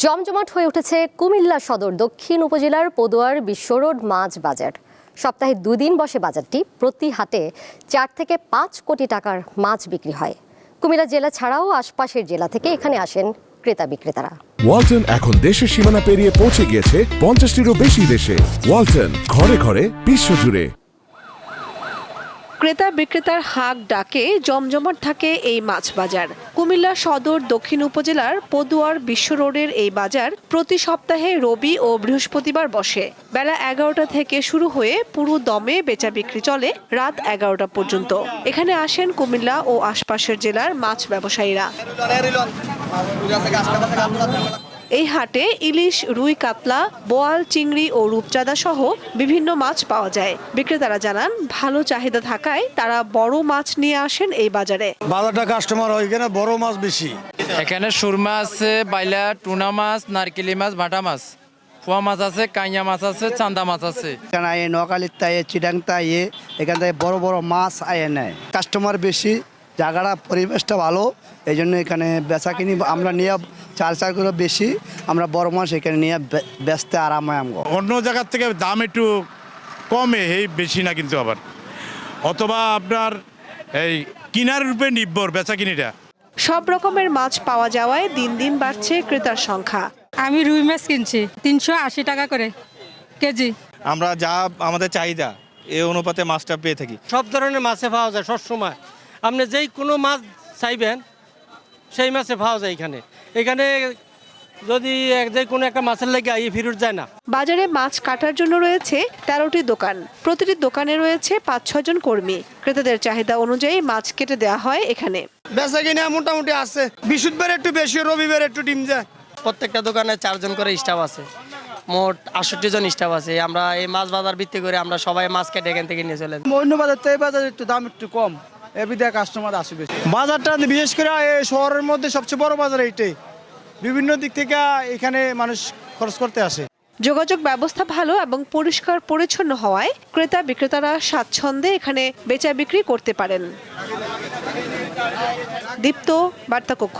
জমজমাট হয়ে উঠেছে কুমিল্লা সদর, দক্ষিণ উপজেলার পদুয়ার বিশ্ব রোড মাছ বাজার। সপ্তাহে দুদিন বসে বাজারটি, প্রতি হাটে চার থেকে পাঁচ কোটি টাকার মাছ বিক্রি হয়। কুমিল্লা জেলা ছাড়াও আশপাশের জেলা থেকে এখানে আসেন ক্রেতা বিক্রেতারা। ওয়ালটন এখন দেশের সীমানা পেরিয়ে পৌঁছে গিয়েছে পঞ্চাশটিরও বেশি দেশে। ওয়ালটন, ঘরে ঘরে বিশ্বজুড়ে ক্রেতা বিক্রেতার হাক ডাকে, জমজমাট থাকে এই মাছ বাজার। কুমিল্লা সদর দক্ষিণ উপজেলার পদুয়ার বিশ্ব রোডের এই বাজার প্রতি সপ্তাহে রবি ও বৃহস্পতিবার বসে। বেলা এগারোটা থেকে শুরু হয়ে পুরো দমে বেচা বিক্রি চলে রাত এগারোটা পর্যন্ত। এখানে আসেন কুমিল্লা ও আশপাশের জেলার মাছ ব্যবসায়ীরা। এই হাটে ইলিশ রুই কাতলা বোয়াল চিংড়ি ও রূপচাঁদা সহ বিভিন্ন মাছ পাওয়া যায়। বিক্রেতারা জানান ভালো চাহিদা থাকায় তারা বড় মাছ নিয়ে আসেন এই বাজারে। বাজারটা কাস্টমার হয় এখানে বড় মাছ বেশি। এখানে সুরমা আছে বাইলা টুনা মাছ নারকেলি মাছ ভাটা মাছ। পোয়া মাছ আছে কাইয়া মাছ আছে চান্দা মাছ আছে। এখানে আয়ে নোয়াখালীর তাইয়ে চিডাং তাইয়ে এখান থেকে বড় বড় মাছ আয়ে নেয়। কাস্টমার বেশি জায়গাটা পরিবেশটা ভালো এই জন্য এখানে বেচা কিনি আমরা নিয়ে চার চার করে বেশি আমরা বড় মাছ এখানে নিয়ে বে- বেচতে আরাম হয় আমগো। অন্য জায়গার থেকে দাম একটু কমে এই বেশি না কিন্তু আবার। অথবা আপনার এই কিনার রূপে নির্ভর বেচা কিনিটা। সব রকমের মাছ পাওয়া যাওয়ায় দিন দিন বাড়ছে ক্রেতার সংখ্যা। আমি রুই মাছ কিনছি তিনশো আশি টাকা করে কেজি। আমরা যা আমাদের চাহিদা এই অনুপাতে মাছটা পেয়ে থাকি। সব ধরনের মাছে পাওয়া যায় সবসময়। আপনি যেই কোনো মাছ চাইবেন সেই মাছে পাওয়া যায় এখানে। এখানে যদি এক যে কোনো একটা মাছের লেগে এই ফিরত যায় না। বাজারে মাছ কাটার জন্য রয়েছে তেরোটি দোকান। প্রতিটি দোকানে রয়েছে পাঁচ ছজন কর্মী। ক্রেতাদের চাহিদা অনুযায়ী মাছ কেটে দেওয়া হয় এখানে। বেচা কিনে মোটামুটি আছে। বৃহস্পতিবার একটু বেশি রবিবার একটু ডিম যায়। প্রত্যেকটা দোকানে চারজন করে স্টাফ আছে। মোট আটষট্টি জন স্টাফ আছে। আমরা এই মাছ বাজার ভিত্তি করে আমরা সবাই মাছ কেটে এখান থেকে নিয়ে চলে। অন্য বাজার তো এই বাজার একটু দাম একটু কম। এবিদে কাস্টমার আসে বেশি। বাজারটা বিশেষ করে এই শহরের মধ্যে সবচেয়ে বড় বাজার এইটাই। বিভিন্ন দিক থেকে এখানে মানুষ খরচ করতে আসে। যোগাযোগ ব্যবস্থা ভালো এবং পরিষ্কার পরিচ্ছন্ন হওয়ায় ক্রেতা বিক্রেতারা স্বাচ্ছন্দে এখানে বেচা বিক্রি করতে পারেন। দীপ্ত বার্তা কক্ষ